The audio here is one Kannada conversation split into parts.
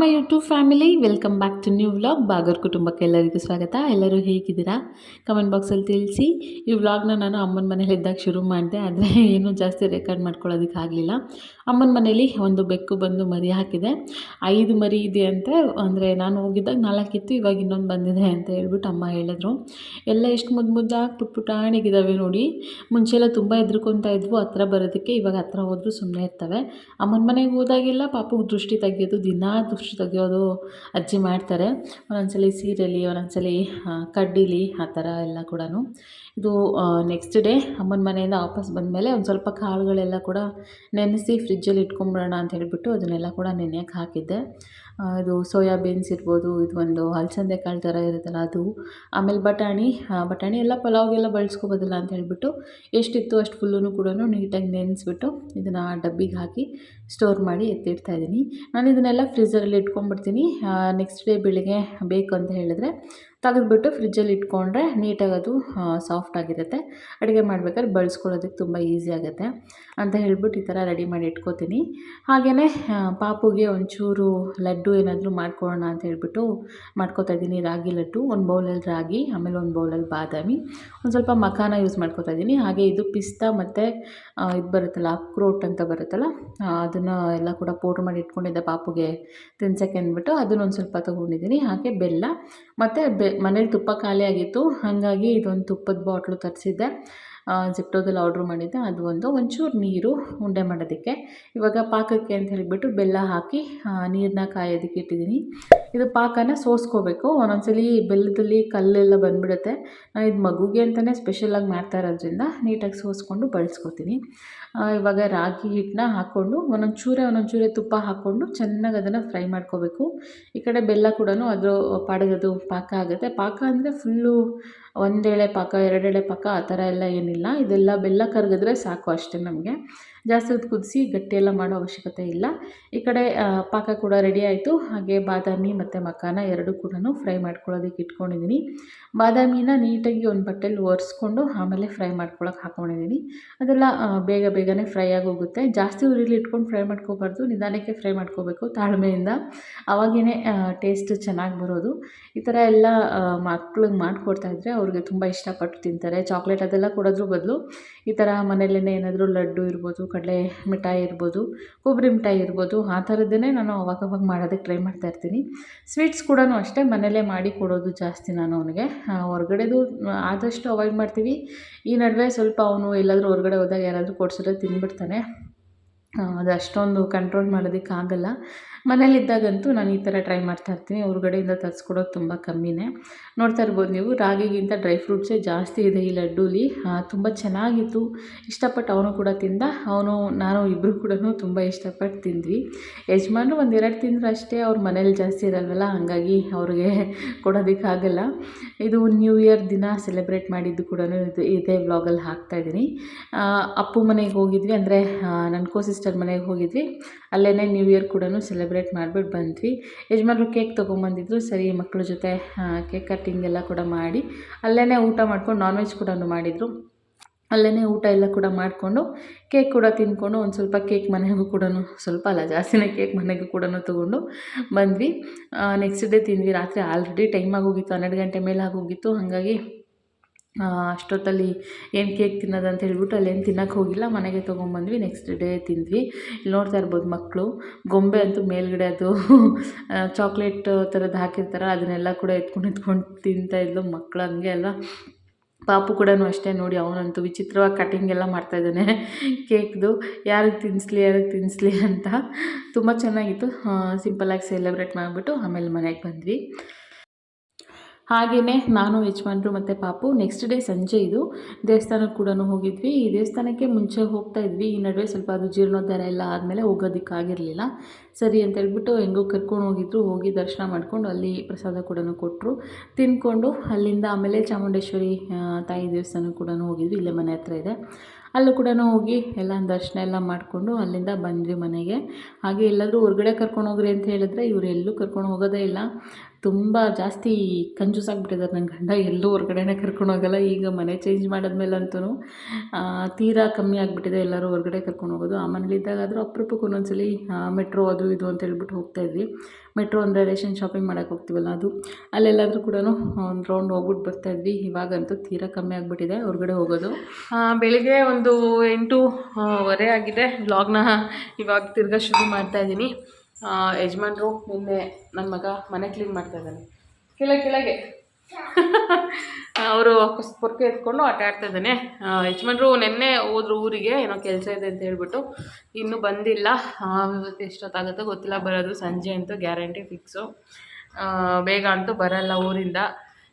My YouTube family welcome back to new vlog ಬಾಗರ್ ಕುಟುಂಬಕ್ಕೆ ಎಲ್ಲರಿಗೂ ಸ್ವಾಗತ. ಎಲ್ಲರೂ ಹೇಗಿದ್ದೀರಾ? ಕಮೆಂಟ್ ಬಾಕ್ಸಲ್ಲಿ ತಿಳಿಸಿ. ಈ ವ್ಲಾಗ್ನ ನಾನು ಅಮ್ಮನ ಮನೇಲಿ ಇದ್ದಾಗ ಶುರು ಮಾಡಿದೆ. ಆದರೆ ಏನೂ ಜಾಸ್ತಿ ರೆಕಾರ್ಡ್ ಮಾಡ್ಕೊಳ್ಳೋದಕ್ಕೆ ಆಗಲಿಲ್ಲ. ಅಮ್ಮನ ಮನೇಲಿ ಒಂದು ಬೆಕ್ಕು ಬಂದು ಮರಿ ಹಾಕಿದೆ. ಐದು ಮರಿ ಇದೆ ಅಂತೆ, ಅಂದರೆ ನಾನು ಹೋಗಿದ್ದಾಗ ನಾಲ್ಕಿತ್ತು, ಇವಾಗ ಇನ್ನೊಂದು ಬಂದಿದೆ ಅಂತ ಹೇಳ್ಬಿಟ್ಟು ಅಮ್ಮ ಹೇಳಿದ್ರು. ಎಲ್ಲ ಎಷ್ಟು ಮುದ್ದು ಮುದ್ದಾಗಿ ಪುಟ್ ಪುಟಾಣಿಗಿದ್ದಾವೆ ನೋಡಿ. ಮುಂಚೆಲ್ಲ ತುಂಬ ಹೆದ್ರುಕೊತಾ ಇದ್ವು. ಹತ್ರ ಬರೋದಕ್ಕೆ ಇವಾಗ ಹತ್ರ ಹೋದರೂ ಸುಮ್ಮನೆ ಇರ್ತವೆ. ಅಮ್ಮನ ಮನೆಗೆ ಹೋದಾಗೆಲ್ಲ ಪಾಪಗೆ ದೃಷ್ಟಿ ತೆಗಿಯೋದು ದಿನಾ ತೆಗಿಯೋದು ಅಜ್ಜಿ ಮಾಡ್ತಾರೆ. ಒಂದೊಂದ್ಸಲಿ ಸೀರೆಲಿ, ಒಂದೊಂದ್ಸಲಿ ಕಡ್ಡಿಲಿ ಆ ಥರ ಎಲ್ಲ ಕೂಡ ಇದು ನೆಕ್ಸ್ಟ್ ಡೇ ಅಮ್ಮನ ಮನೆಯಿಂದ ವಾಪಸ್ ಬಂದಮೇಲೆ ಒಂದು ಸ್ವಲ್ಪ ಕಾಳುಗಳೆಲ್ಲ ಕೂಡ ನೆನೆಸಿ ಫ್ರಿಜ್ಜಲ್ಲಿ ಇಟ್ಕೊಂಬಿಡೋಣ ಅಂತ ಹೇಳಿಬಿಟ್ಟು ಅದನ್ನೆಲ್ಲ ಕೂಡ ನೆನೆಯಕ್ಕೆ ಹಾಕಿದ್ದೆ. ಇದು ಸೋಯಾ ಬೀನ್ಸ್ ಇರ್ಬೋದು, ಇದು ಒಂದು ಅಲ್ಸಂದೆ ಕಾಳು ಥರ ಇರುತ್ತಲ್ಲ ಅದು. ಆಮೇಲೆ ಬಟಾಣಿ ಬಟಾಣಿ ಎಲ್ಲ ಪಲಾವ್ಗೆಲ್ಲ ಬಳಸ್ಕೊಬೋದಲ್ಲ ಅಂತ ಹೇಳಿಬಿಟ್ಟು ಎಷ್ಟಿತ್ತು ಅಷ್ಟು ಫುಲ್ಲೂ ಕೂಡ ನೀಟಾಗಿ ನೆನೆಸ್ಬಿಟ್ಟು ಇದನ್ನು ಡಬ್ಬಿಗೆ ಹಾಕಿ ಸ್ಟೋರ್ ಮಾಡಿ ಎತ್ತಿಡ್ತಾ ಇದ್ದೀನಿ. ನಾನು ಇದನ್ನೆಲ್ಲ ಫ್ರೀಝರಲ್ಲಿ ಇಟ್ಕೊಂಡ್ಬಿಡ್ತೀನಿ. ನೆಕ್ಸ್ಟ್ ಡೇ ಬೆಳಿಗ್ಗೆ ಬೇಕು ಅಂತ ಹೇಳಿದ್ರೆ ತೆಗೆದ್ಬಿಟ್ಟು ಫ್ರಿಜ್ಜಲ್ಲಿ ಇಟ್ಕೊಂಡ್ರೆ ನೀಟಾಗಿ ಅದು ಸಾಫ್ಟ್ ಆಗಿರುತ್ತೆ. ಅಡುಗೆ ಮಾಡ್ಬೇಕಾದ್ರೆ ಬಳಸ್ಕೊಳ್ಳೋದಕ್ಕೆ ತುಂಬ ಈಸಿ ಆಗುತ್ತೆ. ಅಂತ ಹೇಳ್ಬಿಟ್ಟು ಈ ಥರ ರೆಡಿ ಮಾಡಿ ಇಟ್ಕೋತೀನಿ. ಹಾಗೆಯೇ ಪಾಪುಗೆ ಒಂಚೂರು ಲಡ್ಡು ಏನಾದರೂ ಮಾಡ್ಕೊಳ್ಳೋಣ ಅಂತ ಹೇಳ್ಬಿಟ್ಟು ಮಾಡ್ಕೋತಾ ಇದ್ದೀನಿ. ರಾಗಿ ಲಡ್ಡು, ಒಂದು ಬೌಲಲ್ಲಿ ರಾಗಿ, ಆಮೇಲೆ ಒಂದು ಬೌಲಲ್ಲಿ ಬಾದಾಮಿ. ಒಂದು ಸ್ವಲ್ಪ ಮಖಾನ ಯೂಸ್ ಮಾಡ್ಕೋತಾ ಇದ್ದೀನಿ. ಹಾಗೆ ಇದು ಪಿಸ್ತಾ ಮತ್ತು ಇದು ಬರುತ್ತಲ್ಲ ಅಕ್ರೋಟ್ ಅಂತ ಬರುತ್ತಲ್ಲ ಅದನ್ನು ಎಲ್ಲ ಕೂಡ ಪೌಡ್ರ್ ಮಾಡಿ ಇಟ್ಕೊಂಡಿದ್ದೆ ಪಾಪುಗೆ ತಿನ್ಸೋಕ್ಕೆ ಅಂದ್ಬಿಟ್ಟು ಅದನ್ನೊಂದು ಸ್ವಲ್ಪ ತೊಗೊಂಡಿದ್ದೀನಿ. ಹಾಗೆ ಬೆಲ್ಲ, ಮತ್ತು ಮನೇಲಿ ತುಪ್ಪ ಖಾಲಿಯಾಗಿತ್ತು. ಹಾಗಾಗಿ ಇದೊಂದು ತುಪ್ಪದ ಬಾಟ್ಲು ತರಿಸಿದ್ದೆ. ಜಿಪ್ಟೋದಲ್ಲಿ ಆರ್ಡ್ರ್ ಮಾಡಿದ್ದೆ. ಅದು ಒಂದು ಒಂಚೂರು ನೀರು ಉಂಡೆ ಮಾಡೋದಕ್ಕೆ. ಇವಾಗ ಪಾಕಕ್ಕೆ ಅಂತ ಹೇಳಿಬಿಟ್ಟು ಬೆಲ್ಲ ಹಾಕಿ ನೀರನ್ನ ಕಾಯೋದಕ್ಕೆ ಇಟ್ಟಿದ್ದೀನಿ. ಇದು ಪಾಕನ ಸೋಸ್ಕೋಬೇಕು. ಒಂದೊಂದ್ಸಲಿ ಬೆಲ್ಲದಲ್ಲಿ ಕಲ್ಲೆಲ್ಲ ಬಂದುಬಿಡುತ್ತೆ. ನಾನು ಇದು ಮಗುಗೆ ಅಂತಲೇ ಸ್ಪೆಷಲಾಗಿ ಮಾಡ್ತಾ ಇರೋದ್ರಿಂದ ನೀಟಾಗಿ ಸೋಸ್ಕೊಂಡು ಬಳಸ್ಕೊತೀನಿ. ಇವಾಗ ರಾಗಿ ಹಿಟ್ಟನ್ನ ಹಾಕ್ಕೊಂಡು ಒಂದೊಂದು ಚೂರೆ ಒಂದೊಂದು ಚೂರೆ ತುಪ್ಪ ಹಾಕ್ಕೊಂಡು ಚೆನ್ನಾಗಿ ಅದನ್ನು ಫ್ರೈ ಮಾಡ್ಕೋಬೇಕು. ಈ ಕಡೆ ಬೆಲ್ಲ ಕೂಡ ಅದು ಪಾಡಗದು ಪಾಕ ಆಗುತ್ತೆ. ಪಾಕ ಅಂದರೆ ಫುಲ್ಲು ಒಂದೆಳೆ ಪಾಕ ಎರಡೆಳೆ ಪಾಕ ಆ ಥರ ಎಲ್ಲ ಏನಿಲ್ಲ. ಇದೆಲ್ಲ ಬೆಲ್ಲ ಕರಗಿದ್ರೆ ಸಾಕು ಅಷ್ಟೇ ನಮಗೆ. ಜಾಸ್ತಿ ಹೊತ್ತು ಕುದಿಸಿ ಗಟ್ಟಿಯೆಲ್ಲ ಮಾಡೋ ಅವಶ್ಯಕತೆ ಇಲ್ಲ. ಈ ಕಡೆ ಪಾಕ ಕೂಡ ರೆಡಿ ಆಯಿತು. ಹಾಗೆ ಬಾದಾಮಿ ಮತ್ತು ಮಖಾನ ಎರಡು ಕೂಡ ಫ್ರೈ ಮಾಡ್ಕೊಳ್ಳೋದಕ್ಕೆ ಇಟ್ಕೊಂಡಿದ್ದೀನಿ. ಬಾದಾಮಿನ ನೀಟಾಗಿ ಒಂದು ಬಟ್ಟೆಲಿ ಒರೆಸ್ಕೊಂಡು ಆಮೇಲೆ ಫ್ರೈ ಮಾಡ್ಕೊಳಕ್ಕೆ ಹಾಕೊಂಡಿದ್ದೀನಿ. ಅದೆಲ್ಲ ಬೇಗ ಬೇಗನೆ ಫ್ರೈ ಆಗೋಗುತ್ತೆ. ಜಾಸ್ತಿ ಉರಿಲಿ ಇಟ್ಕೊಂಡು ಫ್ರೈ ಮಾಡ್ಕೋಬಾರ್ದು. ನಿಧಾನಕ್ಕೆ ಫ್ರೈ ಮಾಡ್ಕೋಬೇಕು ತಾಳ್ಮೆಯಿಂದ. ಅವಾಗೇ ಟೇಸ್ಟ್ ಚೆನ್ನಾಗಿ ಬರೋದು. ಈ ಥರ ಎಲ್ಲ ಮಕ್ಳಿಗೆ ಮಾಡಿಕೊಡ್ತಾಯಿದ್ರೆ ಅವ್ರಿಗೆ ತುಂಬ ಇಷ್ಟಪಟ್ಟು ತಿಂತಾರೆ. ಚಾಕ್ಲೇಟ್ ಅದೆಲ್ಲ ಕೊಡೋದ್ರ ಬದಲು ಈ ಥರ ಮನೆಯಲ್ಲೇ ಏನಾದರೂ ಲಡ್ಡು ಇರ್ಬೋದು ಕಡಲೆ ಮಿಠಾಯಿ ಇರ್ಬೋದು, ಕೊಬ್ಬರಿ ಮಿಠಾಯಿ ಇರ್ಬೋದು, ಆ ಥರದ್ದನ್ನೇ ನಾನು ಅವಾಗವಾಗ ಮಾಡೋದಕ್ಕೆ ಟ್ರೈ ಮಾಡ್ತಾ ಇರ್ತೀನಿ. ಸ್ವೀಟ್ಸ್ ಕೂಡ ಅಷ್ಟೇ ಮನೆಯಲ್ಲೇ ಮಾಡಿ ಕೊಡೋದು ಜಾಸ್ತಿ ನಾನು ಅವನಿಗೆ. ಹೊರಗಡೆದು ಆದಷ್ಟು ಅವಾಯ್ಡ್ ಮಾಡ್ತೀವಿ. ಈ ನಡುವೆ ಸ್ವಲ್ಪ ಅವನು ಎಲ್ಲಾದರೂ ಹೊರಗಡೆ ಹೋದಾಗ ಯಾರಾದರೂ ಕೊಡಿಸಿದ್ರೆ ತಿಂದ್ಬಿಡ್ತಾನೆ ಅದು ಅಷ್ಟೊಂದು ಕಂಟ್ರೋಲ್ ಮಾಡೋದಕ್ಕಾಗಲ್ಲ ಮನೇಲಿದ್ದಾಗಂತೂ ನಾನು ಈ ಥರ ಟ್ರೈ ಮಾಡ್ತಾ ಇರ್ತೀನಿ. ಹೊರ್ಗಡೆಯಿಂದ ತರಿಸ್ಕೊಡೋದು ತುಂಬ ಕಮ್ಮಿನೇ. ನೋಡ್ತಾ ಇರ್ಬೋದು ನೀವು, ರಾಗಿಗಿಂತ ಡ್ರೈ ಫ್ರೂಟ್ಸೇ ಜಾಸ್ತಿ ಇದೆ ಈ ಲಡ್ಡೂಲಿ ತುಂಬ ಚೆನ್ನಾಗಿತ್ತು. ಇಷ್ಟಪಟ್ಟು ಅವನು ಕೂಡ ತಿಂದ. ಅವನು, ನಾನು ಇಬ್ಬರು ಕೂಡ ತುಂಬ ಇಷ್ಟಪಟ್ಟು ತಿಂದ್ವಿ. ಯಜಮಾನ್ರು ಒಂದು ಎರಡು ತಿಂದರು ಅಷ್ಟೇ. ಅವ್ರ ಮನೇಲಿ ಜಾಸ್ತಿ ಇರಲ್ವಲ್ಲ? ಹಾಗಾಗಿ ಅವ್ರಿಗೆ ಕೊಡೋದಕ್ಕಾಗಲ್ಲ ಇದು ನ್ಯೂ ಇಯರ್ ದಿನ ಸೆಲೆಬ್ರೇಟ್ ಮಾಡಿದ್ದು ಕೂಡ ಇದು, ಇದೇ ವ್ಲಾಗಲ್ಲಿ ಹಾಕ್ತಾಯಿದ್ದೀನಿ ಅಪ್ಪು ಮನೆಗೆ ಹೋಗಿದ್ವಿ. ಅಂದರೆ ನನ್ನ ಕೋ ಸಿಸ್ಟರ್ ಮನೆಗೆ ಹೋಗಿದ್ವಿ. ಅಲ್ಲೇ ನ್ಯೂ ಇಯರ್ ಕೂಡ ಸೆಲೆಬ್ರೇಟ್ ಮಾಡಿಬಿಟ್ಟು ಬಂದ್ವಿ. ಯಜಮಾನ್ರು ಕೇಕ್ ತೊಗೊಂಬಂದಿದ್ರು. ಸರಿ ಮಕ್ಕಳ ಜೊತೆ ಕೇಕ್ ಕಟ್ಟಿಂಗ್ ಎಲ್ಲ ಕೂಡ ಮಾಡಿ ಅಲ್ಲೇ ಊಟ ಮಾಡ್ಕೊಂಡು ನಾನ್ ವೆಜ್ ಕೂಡ ಮಾಡಿದರು. ಅಲ್ಲೇ ಊಟ ಎಲ್ಲ ಕೂಡ ಮಾಡಿಕೊಂಡು ಕೇಕ್ ಕೂಡ ತಿಂದ್ಕೊಂಡು ಒಂದು ಸ್ವಲ್ಪ ಕೇಕ್ ಮನೆಗೂ ಕೂಡ ಸ್ವಲ್ಪ ಅಲ್ಲ, ಜಾಸ್ತಿನೇ ಕೇಕ್ ಮನೆಗೂ ಕೂಡ ತೊಗೊಂಡು ಬಂದ್ವಿ. ನೆಕ್ಸ್ಟ್ ಡೇ ತಿಂದ್ವಿ. ರಾತ್ರಿ ಆಲ್ರೆಡಿ ಟೈಮ್ ಆಗೋಗಿತ್ತು ಹನ್ನೆರಡು ಗಂಟೆ ಮೇಲೆ ಆಗೋಗಿತ್ತು ಹಾಗಾಗಿ ಅಷ್ಟೊತ್ತಲ್ಲಿ ಏನು ಕೇಕ್ ತಿನ್ನೋದು ಅಂತ ಹೇಳ್ಬಿಟ್ಟು ಅಲ್ಲೇನು ತಿನ್ನೋಕೆ ಹೋಗಿಲ್ಲ, ಮನೆಗೆ ತೊಗೊಂಬಂದ್ವಿ. ನೆಕ್ಸ್ಟ್ ಡೇ ತಿಂದ್ವಿ. ಇಲ್ಲಿ ನೋಡ್ತಾ ಇರ್ಬೋದು ಮಕ್ಕಳು ಗೊಂಬೆ ಅಂತೂ ಮೇಲ್ಗಡೆ ಅದು ಚಾಕ್ಲೇಟ್ ಥರದ್ದು ಹಾಕಿರ್ತಾರೆ ಅದನ್ನೆಲ್ಲ ಕೂಡ ಎತ್ಕೊಂಡು ಎತ್ಕೊಂಡು ತಿಂತಾಯಿದ್ಲು ಮಕ್ಕಳು ಹಂಗೆ ಅಲ್ವಾ ಪಾಪು ಕೂಡ ಅಷ್ಟೇ ನೋಡಿ, ಅವನಂತೂ ವಿಚಿತ್ರವಾಗಿ ಕಟಿಂಗ್ ಎಲ್ಲ ಮಾಡ್ತಾಯಿದ್ದಾನೆ ಕೇಕ್ದು. ಯಾರಿಗೆ ತಿನ್ನಿಸ್ಲಿ ಯಾರಿಗೆ ತಿನ್ನಿಸ್ಲಿ ಅಂತ. ತುಂಬ ಚೆನ್ನಾಗಿತ್ತು. ಸಿಂಪಲ್ಲಾಗಿ ಸೆಲೆಬ್ರೇಟ್ ಮಾಡಿಬಿಟ್ಟು ಆಮೇಲೆ ಮನೆಗೆ ಬಂದ್ವಿ. ಹಾಗೆಯೇ ನಾನು ಯಜಮಾನ್ರು ಮತ್ತು ಪಾಪು ನೆಕ್ಸ್ಟ್ ಡೇ ಸಂಜೆ ಇದು. ದೇವಸ್ಥಾನಕ್ಕೆ ಕೂಡ ಹೋಗಿದ್ವಿ. ಈ ದೇವಸ್ಥಾನಕ್ಕೆ ಮುಂಚೆ ಹೋಗ್ತಾ ಇದ್ವಿ. ಈ ನಡುವೆ ಸ್ವಲ್ಪ ಅದು ಜೀರ್ಣೋದ್ಧಾರ ಎಲ್ಲ ಆದಮೇಲೆ ಹೋಗೋದಕ್ಕಾಗಿರಲಿಲ್ಲ ಸರಿ ಅಂತ ಹೇಳ್ಬಿಟ್ಟು ಹೆಂಗೋ ಕರ್ಕೊಂಡು ಹೋಗಿದ್ರು. ಹೋಗಿ ದರ್ಶನ ಮಾಡಿಕೊಂಡು ಅಲ್ಲಿ ಪ್ರಸಾದ ಕೂಡ ಕೊಟ್ಟರು ತಿಂದ್ಕೊಂಡು ಅಲ್ಲಿಂದ ಆಮೇಲೆ ಚಾಮುಂಡೇಶ್ವರಿ ತಾಯಿ ದೇವಸ್ಥಾನಕ್ಕೆ ಕೂಡ ಹೋಗಿದ್ವಿ. ಇಲ್ಲೇ ಮನೆ ಹತ್ರ ಇದೆ. ಅಲ್ಲೂ ಕೂಡ ಹೋಗಿ ಎಲ್ಲ ದರ್ಶನ ಎಲ್ಲ ಮಾಡಿಕೊಂಡು ಅಲ್ಲಿಂದ ಬಂದ್ವಿ ಮನೆಗೆ. ಹಾಗೆ ಎಲ್ಲಾದರೂ ಹೊರಗಡೆ ಕರ್ಕೊಂಡು ಹೋಗ್ರಿ ಅಂತ ಹೇಳಿದ್ರೆ ಇವರು ಎಲ್ಲೂ ಕರ್ಕೊಂಡು ಹೋಗೋದೇ ಇಲ್ಲ. ತುಂಬ ಜಾಸ್ತಿ ಕಂಜೂಸ್ ಆಗಿಬಿಟ್ಟಿದ್ದಾರೆ ನನ್ನ ಗಂಡ, ಎಲ್ಲೂ ಹೊರ್ಗಡೆನೇ ಕರ್ಕೊಂಡು ಹೋಗಲ್ಲ. ಈಗ ಮನೆ ಚೇಂಜ್ ಮಾಡಿದ್ಮೇಲಂತೂ ತೀರಾ ಕಮ್ಮಿ ಆಗಿಬಿಟ್ಟಿದೆ ಎಲ್ಲರೂ ಹೊರ್ಗಡೆ ಕರ್ಕೊಂಡು ಹೋಗೋದು. ಆ ಮನೇಲಿದ್ದಾಗಾದರೂ ಅಪರೂಪಕ್ಕೆ ಒಂದೊಂದ್ಸಲಿ ಮೆಟ್ರೋ ಅದು ಇದು ಅಂತ ಹೇಳ್ಬಿಟ್ಟು ಹೋಗ್ತಾಯಿದ್ವಿ ಮೆಟ್ರೋ ಅಂದರೆ ರೇಷನ್ ಶಾಪಿಂಗ್ ಮಾಡೋಕೆ ಹೋಗ್ತೀವಲ್ಲ ಅದು. ಅಲ್ಲೆಲ್ಲಾದರೂ ಕೂಡ ಒಂದು ರೌಂಡ್ ಹೋಗ್ಬಿಟ್ಟು ಬರ್ತಾಯಿದ್ವಿ ಇವಾಗಂತೂ ತೀರಾ ಕಮ್ಮಿ ಆಗಿಬಿಟ್ಟಿದೆ ಹೊರಗಡೆ ಹೋಗೋದು. ಬೆಳಿಗ್ಗೆ ಒಂದು ಎಂಟೂವರೆ ಆಗಿದೆ. ಬ್ಲಾಗ್ನ ಇವಾಗ ತಿರ್ಗಾ ಶುರು ಮಾಡ್ತಾಯಿದ್ದೀನಿ ಯಜಮಾನ್ರು ನಿನ್ನೆ ನನ್ನ ಮಗ ಮನೆ ಕ್ಲೀನ್ ಮಾಡ್ತಾ ಇದ್ದಾನೆ. ಕೆಳಗೆ ಕೆಳಗೆ. ಅವರು ಪೊರ್ಕೆ ಎತ್ಕೊಂಡು ಆಟ ಆಡ್ತಾ ಇದ್ದಾನೆ. ಯಜಮಾನ್ರು ನಿನ್ನೆ ಹೋದ್ರು ಊರಿಗೆ, ಏನೋ ಕೆಲಸ ಇದೆ ಅಂತ ಹೇಳ್ಬಿಟ್ಟು. ಇನ್ನೂ ಬಂದಿಲ್ಲ. ಎಷ್ಟೊತ್ತಾಗುತ್ತೋ ಗೊತ್ತಿಲ್ಲ. ಬರೋದು ಸಂಜೆ ಅಂತೂ ಗ್ಯಾರಂಟಿ ಫಿಕ್ಸು. ಬೇಗ ಅಂತೂ ಬರಲ್ಲ ಊರಿಂದ.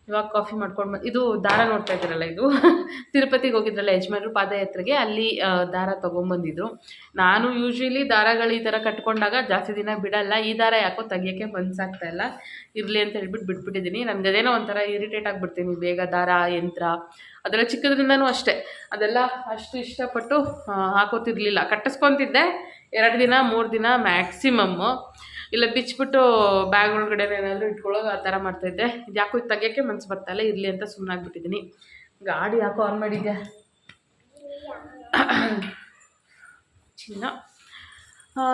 ಇವಾಗ ಕಾಫಿ ಮಾಡ್ಕೊಂಡು ಇದು ದಾರ ನೋಡ್ತಾ ಇದ್ದೀರಲ್ಲ ಇದು? ತಿರುಪತಿಗೆ ಹೋಗಿದ್ರಲ್ಲ ಯಜಮಾನ್ರು ಪಾದಯಾತ್ರೆಗೆ, ಅಲ್ಲಿ ದಾರ ತೊಗೊಂಬಂದಿದ್ರು. ನಾನು ಯೂಶ್ವಲಿ ದಾರಗಳು ಈ ಥರ ಕಟ್ಕೊಂಡಾಗ ಜಾಸ್ತಿ ದಿನ ಬಿಡಲ್ಲ. ಈ ದಾರ ಯಾಕೋ ತೆಗಿಯೋಕ್ಕೆ ಮನ್ಸಾಗ್ತಾ ಇಲ್ಲ. ಇರಲಿ ಅಂತ ಹೇಳ್ಬಿಟ್ಟು ಬಿಟ್ಬಿಟ್ಟಿದ್ದೀನಿ. ಅದೇನೋ ಒಂಥರ ಇರಿಟೇಟ್ ಆಗಿಬಿಡ್ತೀನಿ. ಬೇಗ ದಾರ, ಯಂತ್ರ, ಅದೆಲ್ಲ ಚಿಕ್ಕದ್ರಿಂದನೂ ಅಷ್ಟೇ. ಅದೆಲ್ಲ ಅಷ್ಟು ಇಷ್ಟಪಟ್ಟು ಹಾಕೋತಿರ್ಲಿಲ್ಲ. ಕಟ್ಟಿಸ್ಕೊತಿದ್ದೆ. ಎರಡು ದಿನ, ಮೂರು ದಿನ ಮ್ಯಾಕ್ಸಿಮಮ್ಮು ಇಲ್ಲ ಬಿಚ್ಚಿಬಿಟ್ಟು ಬ್ಯಾಗ್ ಒಳಗಡೆ ಏನಾದರೂ ಇಟ್ಕೊಳ್ಳೋದು ಆ ಥರ ಮಾಡ್ತಾಯಿದ್ದೆ. ಯಾಕೋ ಇದು ತೆಗಿಯೋಕ್ಕೆ ಮನ್ಸು ಇಲ್ಲ, ಇರಲಿ ಅಂತ ಸುಮ್ಮನಾಗ್ಬಿಟ್ಟಿದ್ದೀನಿ ಗಾಡಿ ಯಾಕೋ ಆನ್ ಮಾಡಿದ್ದೆ ಚಿನ್ನ.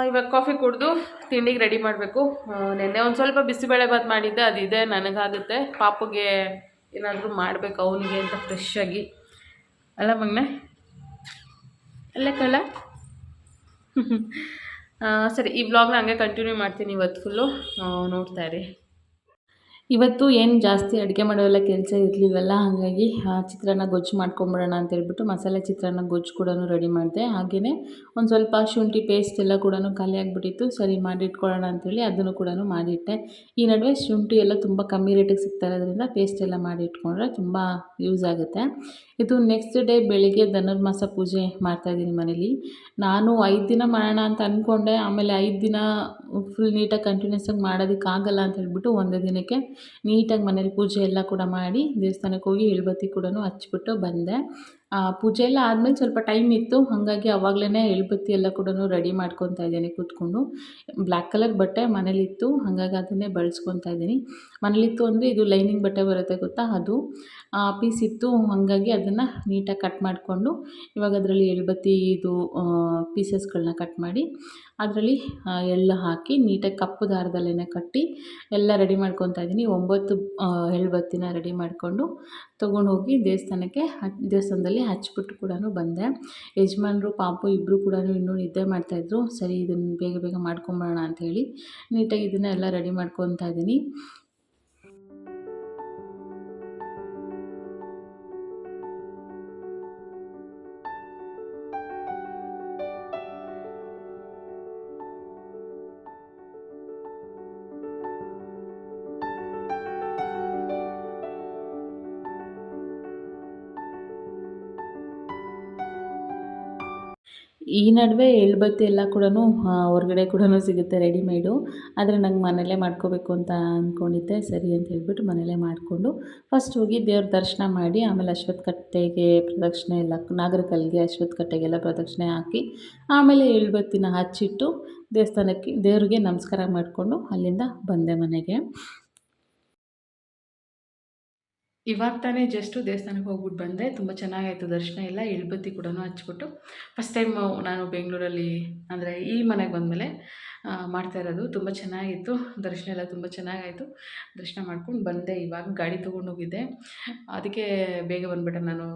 ಇವಾಗ ಕಾಫಿ ಕುಡಿದು ತಿಂಡಿಗೆ ರೆಡಿ ಮಾಡಬೇಕು. ನೆನ್ನೆ ಒಂದು ಸ್ವಲ್ಪ ಬಿಸಿಬೇಳೆ ಬಾತ್ ಮಾಡಿದ್ದೆ ಅದಿದೆ ನನಗಾಗುತ್ತೆ. ಪಾಪುಗೆ ಏನಾದರೂ ಮಾಡಬೇಕು ಅವನಿಗೆ ಅಂತ ಫ್ರೆಶ್ ಆಗಿ. ಅಲ್ಲ ಮಗ್ನೆ? ಅಲ್ಲ ಕಳ್ಳ ಸರಿ ಈ ಬ್ಲಾಗ್ನ ಹಂಗೆ ಕಂಟಿನ್ಯೂ ಮಾಡ್ತೀನಿ ಇವತ್ತು ಫುಲ್ಲು ನೋಡ್ತಾ ಇರಿ. ಇವತ್ತು ಏನು ಜಾಸ್ತಿ ಅಡುಗೆ ಮಾಡೋಲ್ಲ ಕೆಲಸ ಇರಲಿಲ್ವಲ್ಲ, ಹಾಗಾಗಿ ಚಿತ್ರಾನ್ನ ಗೊಜ್ಜು ಮಾಡ್ಕೊಂಬಿಡೋಣ ಅಂತ ಹೇಳ್ಬಿಟ್ಟು ಮಸಾಲೆ ಚಿತ್ರಾನ್ನ ಗೊಜ್ಜು ಕೂಡ ರೆಡಿ ಮಾಡಿದೆ. ಹಾಗೆಯೇ ಒಂದು ಸ್ವಲ್ಪ ಶುಂಠಿ ಪೇಸ್ಟ್ ಎಲ್ಲ ಕೂಡ ಖಾಲಿ ಆಗಿಬಿಟ್ಟಿತ್ತು, ಸರಿ ಮಾಡಿಟ್ಕೊಳ್ಳೋಣ ಅಂತೇಳಿ ಅದನ್ನು ಕೂಡ ಮಾಡಿಟ್ಟೆ. ಈ ನಡುವೆ ಶುಂಠಿ ಎಲ್ಲ ತುಂಬ ಕಮ್ಮಿ ರೇಟಿಗೆ ಸಿಗ್ತಾ ಇರೋದ್ರಿಂದ ಪೇಸ್ಟ್ ಎಲ್ಲ ಮಾಡಿ ಇಟ್ಕೊಂಡ್ರೆ ತುಂಬ ಯೂಸ್ ಆಗುತ್ತೆ. ಇದು ನೆಕ್ಸ್ಟ್ ಡೇ ಬೆಳಿಗ್ಗೆ ಧನುರ್ಮಾಸ ಪೂಜೆ ಮಾಡ್ತಾಯಿದ್ದೀನಿ ಮನೇಲಿ. ನಾನು ಐದು ದಿನ ಮಾಡೋಣ ಅಂತ ಅಂದ್ಕೊಂಡೆ ಆಮೇಲೆ ಐದು ದಿನ ಫುಲ್ ನೀಟಾಗಿ ಕಂಟಿನ್ಯೂಸ್ ಆಗಿ ಮಾಡೋದಕ್ಕಾಗಲ್ಲ ಅಂತ ಹೇಳ್ಬಿಟ್ಟು ಒಂದೇ ದಿನಕ್ಕೆ ನೀಟಾಗಿ ಮನೇಲಿ ಪೂಜೆ ಎಲ್ಲ ಕೂಡ ಮಾಡಿ ದೇವಸ್ಥಾನಕ್ಕೆ ಹೋಗಿ ಎಳ್ಬತ್ತಿ ಕೂಡ ಹಚ್ಬಿಟ್ಟು ಬಂದೆ. ಪೂಜೆ ಎಲ್ಲ ಆದಮೇಲೆ ಸ್ವಲ್ಪ ಟೈಮ್ ಇತ್ತು. ಹಾಗಾಗಿ ಆವಾಗಲೇ ಎಳ್ಬತ್ತಿ ಎಲ್ಲ ಕೂಡ ರೆಡಿ ಮಾಡ್ಕೊತಾ ಇದ್ದೀನಿ ಕೂತ್ಕೊಂಡು. ಬ್ಲ್ಯಾಕ್ ಕಲರ್ ಬಟ್ಟೆ ಮನೇಲಿತ್ತು. ಹಾಗಾಗಿ ಅದನ್ನೇ ಬಳಸ್ಕೊತಾ ಇದ್ದೀನಿ. ಮನೇಲಿತ್ತು ಅಂದರೆ ಇದು ಲೈನಿಂಗ್ ಬಟ್ಟೆ ಬರುತ್ತೆ ಗೊತ್ತಾ? ಅದು. ಪೀಸ್ ಇತ್ತು. ಹಾಗಾಗಿ ಅದನ್ನು ನೀಟಾಗಿ ಕಟ್ ಮಾಡಿಕೊಂಡು ಇವಾಗ ಅದರಲ್ಲಿ ಎಳ್ಬತ್ತಿ ಇದು ಪೀಸಸ್ಗಳನ್ನ ಕಟ್ ಮಾಡಿ ಅದರಲ್ಲಿ ಎಳ್ಳು ಹಾಕಿ ನೀಟಾಗಿ ಕಪ್ಪು ದಾರದಲ್ಲೇ ಕಟ್ಟಿ ಎಲ್ಲ ರೆಡಿ ಮಾಡ್ಕೊತಾ ಇದ್ದೀನಿ. ಒಂಬತ್ತು ಎಳ್ಬತ್ತಿನ ರೆಡಿ ಮಾಡಿಕೊಂಡು ತೊಗೊಂಡು ಹೋಗಿ ದೇವಸ್ಥಾನಕ್ಕೆ, ದೇವಸ್ಥಾನದಲ್ಲಿ ಹಚ್ಬಿಟ್ಟು ಕೂಡ ಬಂದೆ. ಯಜಮಾನ್ರು, ಪಾಪು ಇಬ್ಬರು ಕೂಡ ಇನ್ನೂ ನಿದ್ದೆ ಮಾಡ್ತಾಯಿದ್ರು ಸರಿ ಇದನ್ನು ಬೇಗ ಬೇಗ ಮಾಡ್ಕೊಂಬರೋಣ ಅಂಥೇಳಿ ನೀಟಾಗಿ ಇದನ್ನೆಲ್ಲ ರೆಡಿ ಮಾಡ್ಕೊತಾ ಇದ್ದೀನಿ. ಈ ನಡುವೆ ಎಳ್ಬತ್ತಿ ಎಲ್ಲ ಕೂಡ ಹೊರಗಡೆ ಕೂಡ ಸಿಗುತ್ತೆ ರೆಡಿಮೇಡು. ಆದರೆ ನಂಗೆ ಮನೆಯಲ್ಲೇ ಮಾಡ್ಕೋಬೇಕು ಅಂತ ಅಂದ್ಕೊಂಡಿದ್ದೆ ಸರಿ ಅಂತ ಹೇಳ್ಬಿಟ್ಟು ಮನೆಯಲ್ಲೇ ಮಾಡಿಕೊಂಡು ಫಸ್ಟ್ ಹೋಗಿ ದೇವ್ರ ದರ್ಶನ ಮಾಡಿ, ಆಮೇಲೆ ಅಶ್ವತ್ಥ ಕಟ್ಟೆಗೆ ಪ್ರದಕ್ಷಿಣೆ ಎಲ್ಲ ನಾಗರಕಲ್ಲಿಗೆ ಅಶ್ವತ್ಥ ಕಟ್ಟೆಗೆಲ್ಲ ಪ್ರದಕ್ಷಿಣೆ ಹಾಕಿ, ಆಮೇಲೆ ಎಳ್ಬತ್ತಿನ ಹಚ್ಚಿಟ್ಟು ದೇವಸ್ಥಾನಕ್ಕೆ, ದೇವರಿಗೆ ನಮಸ್ಕಾರ ಮಾಡಿಕೊಂಡು ಅಲ್ಲಿಂದ ಬಂದೆ ಮನೆಗೆ. ಇವಾಗ ತಾನೇ ಜಸ್ಟು ದೇವಸ್ಥಾನಕ್ಕೆ ಹೋಗ್ಬಿಟ್ಟು ಬಂದೆ, ತುಂಬ ಚೆನ್ನಾಗಾಯಿತು, ದರ್ಶನ ಎಲ್ಲ, ಎಳ್ಬತ್ತಿ ಕೂಡ ಹಚ್ಬಿಟ್ಟು ಫಸ್ಟ್ ಟೈಮ್ ನಾನು ಬೆಂಗಳೂರಲ್ಲಿ, ಅಂದರೆ ಈ ಮನೆಗೆ ಬಂದಮೇಲೆ ಮಾಡ್ತಾ ಇರೋದು. ತುಂಬ ಚೆನ್ನಾಗಿತ್ತು. ದರ್ಶನ ಎಲ್ಲ ತುಂಬ ಚೆನ್ನಾಗಾಯಿತು. ದರ್ಶನ ಮಾಡ್ಕೊಂಡು ಬಂದೆ. ಇವಾಗ ಗಾಡಿ ತೊಗೊಂಡು ಹೋಗಿದ್ದೆ. ಅದಕ್ಕೆ ಬೇಗ ಬಂದುಬಿಟ್ಟೆ ನಾನು.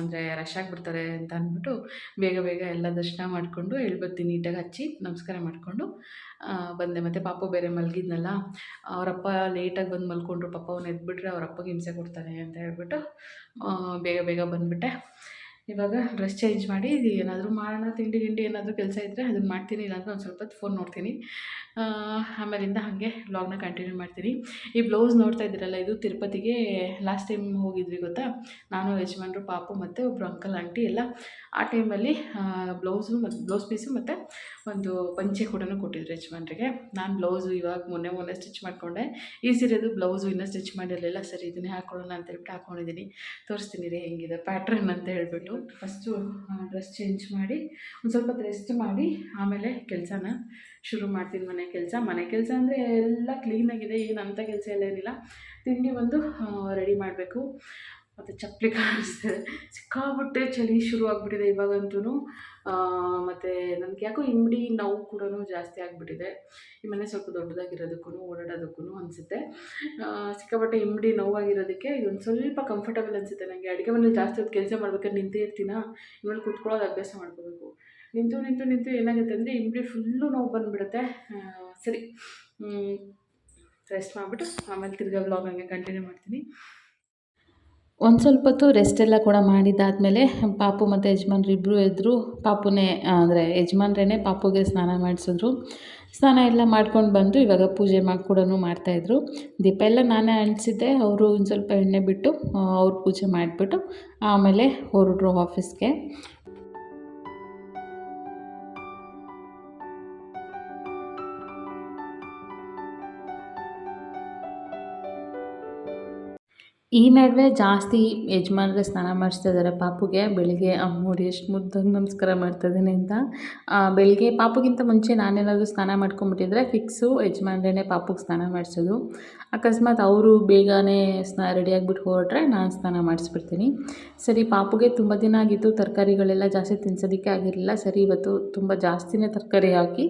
ಅಂದರೆ ರಶ್ ಆಗಿಬಿಡ್ತಾರೆ ಅಂತ ಅಂದ್ಬಿಟ್ಟು ಬೇಗ ಬೇಗ ಎಲ್ಲ ದರ್ಶನ ಮಾಡಿಕೊಂಡು ಎಳ್ಬತ್ತಿ ನೀಟಾಗಿ ಹಚ್ಚಿ ನಮಸ್ಕಾರ ಮಾಡಿಕೊಂಡು ಬಂದೆ. ಮತ್ತು ಪಾಪ ಬೇರೆ ಮಲಗಿದ್ನಲ್ಲ. ಅವರಪ್ಪ ಲೇಟಾಗಿ ಬಂದು ಮಲ್ಕೊಂಡ್ರು. ಪಾಪ ಅವ್ನು ಎದ್ಬಿಟ್ರೆ ಅವರಪ್ಪಗೆ ಹಿಂಸೆ ಕೊಡ್ತಾನೆ ಅಂತ ಹೇಳ್ಬಿಟ್ಟು ಬೇಗ ಬೇಗ ಬಂದುಬಿಟ್ಟೆ. ಇವಾಗ ಡ್ರೆಸ್ ಚೇಂಜ್ ಮಾಡಿ ಏನಾದರೂ ಮಾಡೋಣ, ತಿಂಡಿ ಗಿಂಡಿ ಏನಾದರೂ ಕೆಲಸ ಇದ್ದರೆ ಅದನ್ನು ಮಾಡ್ತೀನಿ, ಇಲ್ಲಾಂದ್ರೆ ಒಂದು ಸ್ವಲ್ಪ ಹೊತ್ತು ಫೋನ್ ನೋಡ್ತೀನಿ. ಆಮೇಲಿಂದ ಹಾಗೆ ವ್ಲಾಗ್ನ ಕಂಟಿನ್ಯೂ ಮಾಡ್ತೀನಿ. ಈ ಬ್ಲೌಸ್ ನೋಡ್ತಾ ಇದ್ದೀರಲ್ಲ, ಇದು ತಿರುಪತಿಗೆ ಲಾಸ್ಟ್ ಟೈಮ್ ಹೋಗಿದ್ವಿ ಗೊತ್ತಾ? ನಾನು, ಯಜಮಾನ್ರು, ಪಾಪು ಮತ್ತು ಒಬ್ಬರು ಅಂಕಲ್ ಆಂಟಿ ಎಲ್ಲ ಆ ಟೈಮಲ್ಲಿ ಬ್ಲೌಸು ಮತ್ತು ಬ್ಲೌಸ್ ಪೀಸು ಮತ್ತು ಒಂದು ಪಂಚೆ ಕೂಡ ಕೊಟ್ಟಿದ್ರು ಯಜಮಾನ್ರಿಗೆ. ನಾನು ಬ್ಲೌಸು ಇವಾಗ ಮೊನ್ನೆ ಮೊನ್ನೆ ಸ್ಟಿಚ್ ಮಾಡಿಕೊಂಡೆ. ಈ ಸೀರೆದು ಬ್ಲೌಸು ಇನ್ನೂ ಸ್ಟಿಚ್ ಮಾಡಿರಲಿಲ್ಲ. ಸರಿ, ಇದನ್ನೇ ಹಾಕೊಳ್ಳೋಣ ಅಂತ ಹೇಳ್ಬಿಟ್ಟು ಹಾಕ್ಕೊಂಡಿದ್ದೀನಿ ತೋರಿಸ್ತೀನಿ ರೀ ಹೆಂಗಿದೆ ಪ್ಯಾಟ್ರನ್ ಅಂತ ಹೇಳ್ಬಿಟ್ಟು. ಫಸ್ಟು ಡ್ರೆಸ್ ಚೇಂಜ್ ಮಾಡಿ, ಒಂದು ಸ್ವಲ್ಪ ರೆಸ್ಟ್ ಮಾಡಿ, ಆಮೇಲೆ ಕೆಲಸನ ಶುರು ಮಾಡ್ತೀನಿ ಮನೆ ಕೆಲಸ. ಮನೆ ಕೆಲಸ ಅಂದರೆ ಎಲ್ಲ ಕ್ಲೀನಾಗಿದೆ ಏನು ಅಂಥ ಕೆಲಸ ಎಲ್ಲ ಏನಿಲ್ಲ. ತಿಂಡಿ ಬಂದು ರೆಡಿ ಮಾಡಬೇಕು. ಮತ್ತು ಚಪ್ಪಲಿ ಕಾಣಿಸ್ತಾರೆ ಸಿಕ್ಕಾಬಿಟ್ಟೆ ಚಳಿ ಶುರು ಆಗಿಬಿಟ್ಟಿದೆ ಇವಾಗಂತೂ ಮತ್ತು ನನಗೆ ಯಾಕೋ ಇಮ್ಮಡಿ ನೋವು ಕೂಡ ಜಾಸ್ತಿ ಆಗಿಬಿಟ್ಟಿದೆ. ಈ ಮನೆ ಸ್ವಲ್ಪ ದೊಡ್ಡದಾಗಿರೋದಕ್ಕೂ ಓಡಾಡೋದಕ್ಕೂ ಅನಿಸುತ್ತೆ. ಸಿಕ್ಕಾಪಟ್ಟೆ ಇಮ್ಮಡಿ ನೋವಾಗಿರೋದಕ್ಕೆ ಇದೊಂದು ಸ್ವಲ್ಪ ಕಂಫರ್ಟಬಲ್ ಅನಿಸುತ್ತೆ ನನಗೆ ಅಡುಗೆ ಮನೇಲಿ ಜಾಸ್ತಿ ಹೊತ್ತು ಕೆಲಸ ಮಾಡ್ಬೇಕಾದ್ರೆ ನಿಂತೇ ಇರ್ತೀನಾ? ಇನ್ಮೇಲೆ ಕುತ್ಕೊಳ್ಳೋದು ಅಭ್ಯಾಸ ಮಾಡ್ಕೋಬೇಕು. ನಿಂತು ನಿಂತು ನಿಂತು ಏನಾಗುತ್ತೆ ಅಂದರೆ ಇಮ್ಡಿ ಫುಲ್ಲು ನೋವು ಬಂದುಬಿಡುತ್ತೆ. ಸರಿ. ರೆಸ್ಟ್ ಮಾಡಿಬಿಟ್ಟು ಆಮೇಲೆ ತಿರ್ಗಾ ಬ್ಲಾಗ್ ಹಂಗೆ ಕಂಟಿನ್ಯೂ ಮಾಡ್ತೀನಿ. ಒಂದು ಸ್ವಲ್ಪ ಹೊತ್ತು ರೆಸ್ಟ್ ಎಲ್ಲ ಕೂಡ ಮಾಡಿದ್ದಾದಮೇಲೆ ಪಾಪು ಮತ್ತು ಯಜಮಾನ್ರು ಇಬ್ಬರು ಎದ್ರು ಪಾಪುನೇ ಅಂದರೆ ಯಜಮಾನ್ರೇ ಪಾಪುಗೆ ಸ್ನಾನ ಮಾಡಿಸಿದ್ರು. ಸ್ನಾನ ಎಲ್ಲ ಮಾಡ್ಕೊಂಡು ಬಂದು ಇವಾಗ ಪೂಜೆ ಮಾಡಿ ಕೂಡ ಮಾಡ್ತಾಯಿದ್ರು ದೀಪ ಎಲ್ಲ ನಾನೇ ಅಂಟಿಸಿದ್ದೆ ಅವರು ಒಂದು ಸ್ವಲ್ಪ ಎಣ್ಣೆ ಬಿಟ್ಟು ಅವ್ರ ಪೂಜೆ ಮಾಡಿಬಿಟ್ಟು ಆಮೇಲೆ ಹೊರಡ್ರು ಆಫೀಸ್ಗೆ ಈ ನಡುವೆ ಜಾಸ್ತಿ ಯಜಮಾನ್ರೆ ಸ್ನಾನ ಮಾಡಿಸ್ತಾ ಇದ್ದಾರೆ ಪಾಪುಗೆ ಬೆಳಿಗ್ಗೆ ನೋಡಿ ಎಷ್ಟು ಮುದ್ದಾಗಿ ನಮಸ್ಕಾರ ಮಾಡ್ತಾ ಇದ್ದೀನಿ ಅಂತ. ಬೆಳಿಗ್ಗೆ ಪಾಪುಗಿಂತ ಮುಂಚೆ ನಾನೇನಾದರೂ ಸ್ನಾನ ಮಾಡ್ಕೊಂಬಿಟ್ಟಿದ್ರೆ ಫಿಕ್ಸು ಯಜಮಾನ್ರೇ ಪಾಪುಗೆ ಸ್ನಾನ ಮಾಡಿಸೋದು. ಅಕಸ್ಮಾತ್ ಅವರು ಬೇಗನೆ ಸ್ನಾ ರೆಡಿಯಾಗಿಬಿಟ್ಟು ಹೊರಟ್ರೆ ನಾನು ಸ್ನಾನ ಮಾಡಿಸ್ಬಿಡ್ತೀನಿ. ಸರಿ, ಪಾಪುಗೆ ತುಂಬ ದಿನ ಆಗಿತ್ತು. ತರಕಾರಿಗಳೆಲ್ಲ ಜಾಸ್ತಿ ತಿನ್ಸೋದಕ್ಕೆ ಆಗಿರಲಿಲ್ಲ. ಸರಿ, ಇವತ್ತು ತುಂಬ ಜಾಸ್ತಿನೇ ತರಕಾರಿ ಹಾಕಿ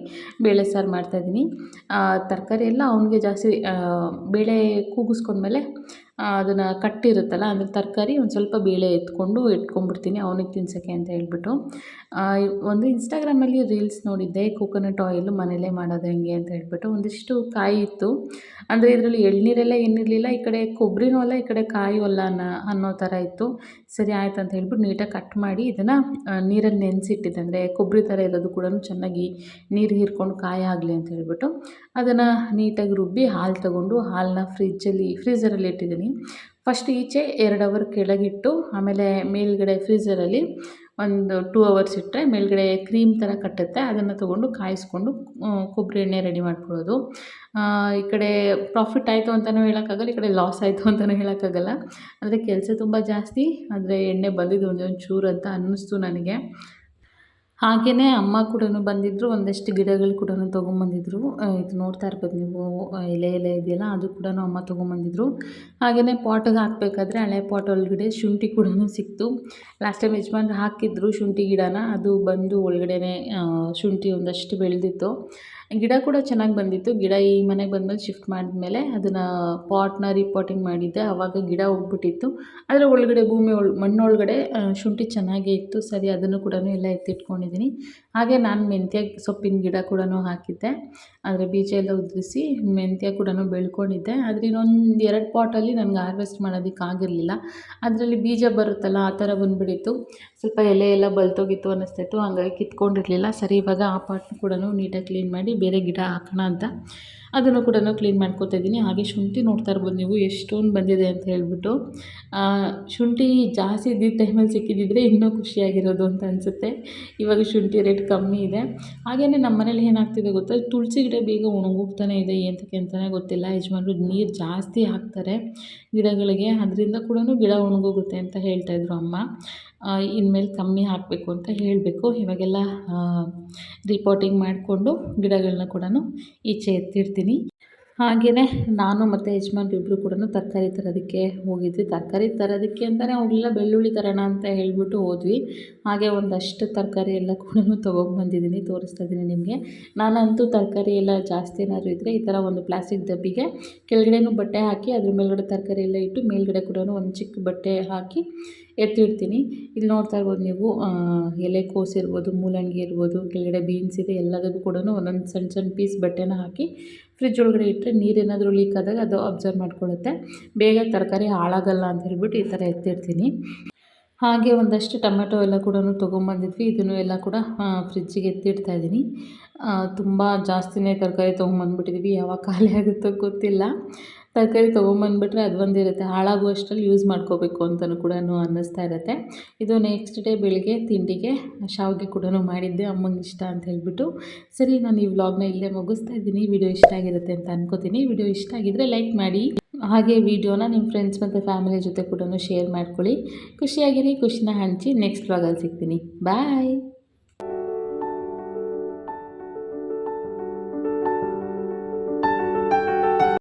ಬೇಳೆ ಸಾರು ಮಾಡ್ತಾಯಿದ್ದೀನಿ ತರಕಾರಿ ಎಲ್ಲ ಅವನಿಗೆ ಜಾಸ್ತಿ ಬೇಳೆ ಕೂಗಿಸ್ಕೊಂಡ್ಮೇಲೆ ಅದನ್ನು ಕಟ್ಟಿರುತ್ತಲ್ಲ ಅಂದರೆ ತರಕಾರಿ ಒಂದು ಸ್ವಲ್ಪ ಬೇಳೆ ಎತ್ಕೊಂಡು ಇಟ್ಕೊಂಡ್ಬಿಡ್ತೀನಿ, ಅವನಿಗೆ ತಿನ್ಸೋಕ್ಕೆ ಅಂತ ಹೇಳ್ಬಿಟ್ಟು. ಒಂದು ಇನ್ಸ್ಟಾಗ್ರಾಮಲ್ಲಿ ರೀಲ್ಸ್ ನೋಡಿದ್ದೆ ಕೋಕೋನಟ್ ಆಯಿಲು ಮನೇಲೇ ಮಾಡೋದು ಹೆಂಗೆ ಅಂತ ಹೇಳ್ಬಿಟ್ಟು. ಒಂದಿಷ್ಟು ಕಾಯಿ ಇತ್ತು. ಅಂದರೆ ಇದರಲ್ಲಿ ಎಳ್ನೀರೆಲ್ಲ ಏನಿರಲಿಲ್ಲ, ಈ ಕಡೆ ಕೊಬ್ಬರಿನೂ ಅಲ್ಲ, ಈ ಕಡೆ ಕಾಯಿ ಅಲ್ಲ ಅನ್ನೋ ಅನ್ನೋ ಥರ ಇತ್ತು. ಸರಿ ಆಯ್ತು ಅಂತ ಹೇಳ್ಬಿಟ್ಟು ನೀಟಾಗಿ ಕಟ್ ಮಾಡಿ ಇದನ್ನು ನೀರಲ್ಲಿ ನೆನೆಸಿಟ್ಟಿದ್ದೆ. ಅಂದರೆ ಕೊಬ್ಬರಿ ಥರ ಇರೋದು ಕೂಡ ಚೆನ್ನಾಗಿ ನೀರು ಹೀರ್ಕೊಂಡು ಕಾಯಿ ಆಗಲಿ ಅಂತ ಹೇಳ್ಬಿಟ್ಟು. ಅದನ್ನು ನೀಟಾಗಿ ರುಬ್ಬಿ ಹಾಲು ತಗೊಂಡು ಹಾಲನ್ನ ಫ್ರಿಜ್ಜಲ್ಲಿ ಫ್ರೀಝರಲ್ಲಿ ಇಟ್ಟಿದ್ದೀನಿ. ಫಸ್ಟ್ ಈಚೆ ಎರಡು ಅವರ್ ಕೆಳಗಿಟ್ಟು ಆಮೇಲೆ ಮೇಲ್ಗಡೆ ಫ್ರೀಝರಲ್ಲಿ ಒಂದು ಟೂ ಅವರ್ಸ್ ಇಟ್ಟರೆ ಮೇಲ್ಗಡೆ ಕ್ರೀಮ್ ಥರ ಕಟ್ಟುತ್ತೆ. ಅದನ್ನು ತೊಗೊಂಡು ಕಾಯಿಸ್ಕೊಂಡು ಕೊಬ್ಬರಿ ಎಣ್ಣೆ ರೆಡಿ ಮಾಡ್ಕೊಳ್ಳೋದು. ಈ ಕಡೆ ಪ್ರಾಫಿಟ್ ಆಯಿತು ಅಂತಲೂ ಹೇಳೋಕ್ಕಾಗಲ್ಲ, ಈ ಕಡೆ ಲಾಸ್ ಆಯಿತು ಅಂತಲೂ ಹೇಳೋಕ್ಕಾಗಲ್ಲ. ಅಂದರೆ ಕೆಲಸ ತುಂಬ ಜಾಸ್ತಿ, ಆದರೆ ಎಣ್ಣೆ ಬಂದಿದ್ದು ಒಂದೊಂದು ಚೂರು ಅಂತ ಅನ್ನಿಸ್ತು ನನಗೆ. ಹಾಗೆಯೇ ಅಮ್ಮ ಕೂಡ ಬಂದಿದ್ದರು ಒಂದಷ್ಟು ಗಿಡಗಳು ಕೂಡ ತೊಗೊಂಬಂದಿದ್ರು. ಇದು ನೋಡ್ತಾ ಇರ್ಬೋದು ನೀವು ಎಲೆ ಎಲೆ ಇದೆಯಲ್ಲ, ಅದು ಕೂಡ ಅಮ್ಮ ತೊಗೊಂಬಂದಿದ್ರು. ಹಾಗೆಯೇ ಪಾಟಿಗೆ ಹಾಕಬೇಕಾದ್ರೆ ಹಳೆ ಪಾಟ್ ಒಳಗಡೆ ಶುಂಠಿ ಕೂಡ ಸಿಕ್ತು. ಲಾಸ್ಟ್ ಟೈಮ್ ಯಜಮಾನ್ರು ಹಾಕಿದ್ರು ಶುಂಠಿ ಗಿಡನ, ಅದು ಬಂದು ಒಳಗಡೆ ಶುಂಠಿ ಒಂದಷ್ಟು ಬೆಳೆದಿತ್ತು. ಗಿಡ ಕೂಡ ಚೆನ್ನಾಗಿ ಬಂದಿತ್ತು. ಗಿಡ ಈ ಮನೆಗೆ ಬಂದಮೇಲೆ ಶಿಫ್ಟ್ ಮಾಡಿದ್ಮೇಲೆ ಅದನ್ನು ಪಾಟ್ನ ರೀಪಾಟಿಂಗ್ ಮಾಡಿದ್ದೆ. ಆವಾಗ ಗಿಡ ಹೋಗ್ಬಿಟ್ಟಿತ್ತು. ಅದರ ಒಳಗಡೆ ಭೂಮಿ ಒಳ, ಮಣ್ಣೊಳಗಡೆ ಶುಂಠಿ ಚೆನ್ನಾಗೇ ಇತ್ತು. ಸರಿ, ಅದನ್ನು ಕೂಡ ಎಲ್ಲ ಎತ್ತಿಟ್ಕೊಂಡಿದ್ದೀನಿ ಹಾಗೆ ನಾನು ಮೆಂತ್ಯ ಸೊಪ್ಪಿನ ಗಿಡ ಕೂಡ ಹಾಕಿದ್ದೆ. ಅದರ ಬೀಜ ಎಲ್ಲ ಉದುರಿಸಿ ಮೆಂತ್ಯ ಕೂಡ ಬೆಳ್ಕೊಂಡಿದ್ದೆ. ಆದರೆ ಇನ್ನೊಂದು ಎರಡು ಪಾಟಲ್ಲಿ ನನಗೆ ಹಾರ್ವೆಸ್ಟ್ ಮಾಡೋದಕ್ಕೆ ಆಗಿರಲಿಲ್ಲ. ಅದರಲ್ಲಿ ಬೀಜ ಬರುತ್ತಲ್ಲ, ಆ ಥರ ಬಂದುಬಿಟ್ಟಿತ್ತು. ಸ್ವಲ್ಪ ಎಲೆ ಎಲ್ಲ ಬಲ್ತೋಗಿತ್ತು ಅನ್ನಿಸ್ತಾಯಿತ್ತು ಹಂಗಾಗಿ ಕಿತ್ಕೊಂಡಿರಲಿಲ್ಲ. ಸರಿ, ಇವಾಗ ಆ ಪಾಟ್ನ ಕೂಡ ನೀಟಾಗಿ ಕ್ಲೀನ್ ಮಾಡಿ ಬೇರೆ ಗಿಡ ಹಾಕೋಣ ಅಂತ. ಅದನ್ನು ಕೂಡ ಕ್ಲೀನ್ ಮಾಡ್ಕೋತಾ ಇದ್ದೀನಿ. ಹಾಗೆ ಶುಂಠಿ ನೋಡ್ತಾ ಇರ್ಬೋದು ನೀವು ಎಷ್ಟೊಂದು ಬಂದಿದೆ ಅಂತ ಹೇಳ್ಬಿಟ್ಟು. ಶುಂಠಿ ಜಾಸ್ತಿ ಇದ್ದಿದ್ದ ಟೈಮಲ್ಲಿ ಸಿಕ್ಕಿದ್ದಿದ್ರೆ ಇನ್ನೂ ಖುಷಿಯಾಗಿರೋದು ಅಂತ ಅನಿಸುತ್ತೆ. ಇವಾಗ ಶುಂಠಿ ರೇಟ್ ಕಮ್ಮಿ ಇದೆ. ಹಾಗೆಯೇ ನಮ್ಮ ಮನೇಲಿ ಏನಾಗ್ತಿದೆ ಗೊತ್ತಾ? ತುಳಸಿ ಗಿಡ ಬೇಗ ಒಣಗೋಗ್ತಾನೆ ಇದೆ ಏನಕ್ಕೆ ಅಂತಲೇ ಗೊತ್ತಿಲ್ಲ. ಯಜಮಾನ್ರು ನೀರು ಜಾಸ್ತಿ ಹಾಕ್ತಾರೆ ಗಿಡಗಳಿಗೆ. ಅದರಿಂದ ಕೂಡ ಗಿಡ ಒಣಗೋಗುತ್ತೆ ಅಂತ ಹೇಳ್ತಾಯಿದ್ರು ಅಮ್ಮ. ಇನ್ಮೇಲೆ ಕಮ್ಮಿ ಹಾಕಬೇಕು ಅಂತ ಹೇಳಬೇಕು. ಇವಾಗೆಲ್ಲ ರಿಪೋರ್ಟಿಂಗ್ ಮಾಡಿಕೊಂಡು ಗಿಡಗಳನ್ನ ಕೂಡ ಈಚೆ ಎತ್ತಿಡ್ತೀನಿ ಹಾಗೆಯೇ ನಾನು ಮತ್ತು ಯಜಮಾನ್ರು ಇಬ್ಬರು ಕೂಡ ತರಕಾರಿ ತರೋದಕ್ಕೆ ಹೋಗಿದ್ವಿ. ತರಕಾರಿ ತರೋದಕ್ಕೆ ಅಂತಲೇ ಹೋಗಲಿಲ್ಲ ಬೆಳ್ಳುಳ್ಳಿ ತರೋಣ ಅಂತ ಹೇಳಿಬಿಟ್ಟು ಹೋದ್ವಿ. ಹಾಗೆ ಒಂದಷ್ಟು ತರಕಾರಿ ಎಲ್ಲ ಕೂಡ ತೊಗೊಂಬಂದಿದ್ದೀನಿ ತೋರಿಸ್ತಾ ಇದ್ದೀನಿ ನಿಮಗೆ. ನಾನಂತೂ ತರಕಾರಿ ಎಲ್ಲ ಜಾಸ್ತಿ ಏನಾದರೂ ಇದ್ದರೆ ಈ ಥರ ಒಂದು ಪ್ಲಾಸ್ಟಿಕ್ ಡಬ್ಬಿಗೆ ಕೆಳಗಡೆನೂ ಬಟ್ಟೆ ಹಾಕಿ, ಅದ್ರ ಮೇಲ್ಗಡೆ ತರಕಾರಿ ಎಲ್ಲ ಇಟ್ಟು ಮೇಲ್ಗಡೆ ಕೂಡ ಒಂದು ಚಿಕ್ಕ ಬಟ್ಟೆ ಹಾಕಿ ಎತ್ತಿಡ್ತೀನಿ. ಇಲ್ಲಿ ನೋಡ್ತಾ ಇರ್ಬೋದು ನೀವು ಎಲೆಕೋಸು ಇರ್ಬೋದು, ಮೂಲಂಗಿ ಇರ್ಬೋದು, ಕೆಳಗಡೆ ಬೀನ್ಸ್ ಇದೆ, ಎಲ್ಲದಕ್ಕೂ ಕೂಡ ಒಂದೊಂದು ಸಣ್ಣ ಸಣ್ಣ ಪೀಸ್ ಬಟ್ಟೆನ ಹಾಕಿ ಫ್ರಿಜ್ ಒಳಗಡೆ ಇಟ್ಟರೆ ನೀರೇನಾದರೂ ಲೀಕ್ ಆದಾಗ ಅದು ಅಬ್ಸರ್ವ್ ಮಾಡ್ಕೊಳ್ಳುತ್ತೆ. ಬೇಗ ತರಕಾರಿ ಹಾಳಾಗಲ್ಲ ಅಂತ ಹೇಳ್ಬಿಟ್ಟು ಈ ಥರ ಎತ್ತಿಡ್ತೀನಿ. ಹಾಗೆ ಒಂದಷ್ಟು ಟೊಮೆಟೊ ಎಲ್ಲ ಕೂಡ ತೊಗೊಂಬಂದಿದ್ವಿ. ಇದನ್ನು ಎಲ್ಲ ಕೂಡ ಫ್ರಿಜ್ಜಿಗೆ ಎತ್ತಿಡ್ತಾ ಇದ್ದೀನಿ. ತುಂಬ ಜಾಸ್ತಿನೇ ತರಕಾರಿ ತೊಗೊಂಬಂದ್ಬಿಟ್ಟಿದ್ವಿ. ಯಾವಾಗ ಖಾಲಿ ಆಗುತ್ತೋ ಗೊತ್ತಿಲ್ಲ. ತರಕಾರಿ ತೊಗೊಂಬಂದ್ಬಿಟ್ರೆ ಅದು ಒಂದಿರುತ್ತೆ. ಹಾಳಾಗುವಷ್ಟರಲ್ಲಿ ಯೂಸ್ ಮಾಡ್ಕೋಬೇಕು ಅಂತಲೂ ಕೂಡ ಅನ್ನಿಸ್ತಾ ಇರುತ್ತೆ. ಇದು ನೆಕ್ಸ್ಟ್ ಡೇ ಬೆಳಿಗ್ಗೆ ತಿಂಡಿಗೆ ಶಾವಿಗೆ ಕೂಡ ಮಾಡಿದ್ದೆ. ಅಮ್ಮಂಗೆ ಇಷ್ಟ ಅಂತ ಹೇಳ್ಬಿಟ್ಟು. ಸರಿ, ನಾನು ಈ ವ್ಲಾಗ್ನ ಇಲ್ಲೇ ಮುಗಿಸ್ತಾ ಇದ್ದೀನಿ. ವಿಡಿಯೋ ಇಷ್ಟ ಆಗಿರುತ್ತೆ ಅಂತ ಅನ್ಕೋತೀನಿ. ವಿಡಿಯೋ ಇಷ್ಟ ಆಗಿದ್ದರೆ ಲೈಕ್ ಮಾಡಿ. ಹಾಗೆ ವಿಡಿಯೋನ ನಿಮ್ಮ ಫ್ರೆಂಡ್ಸ್ ಮತ್ತು ಫ್ಯಾಮಿಲಿ ಜೊತೆ ಕೂಡ ಶೇರ್ ಮಾಡ್ಕೊಳ್ಳಿ. ಖುಷಿಯಾಗಿರಿ, ಖುಷಿನ ಹಂಚಿ. ನೆಕ್ಸ್ಟ್ ವ್ಲಾಗಲ್ಲಿ ಸಿಗ್ತೀನಿ. ಬಾಯ್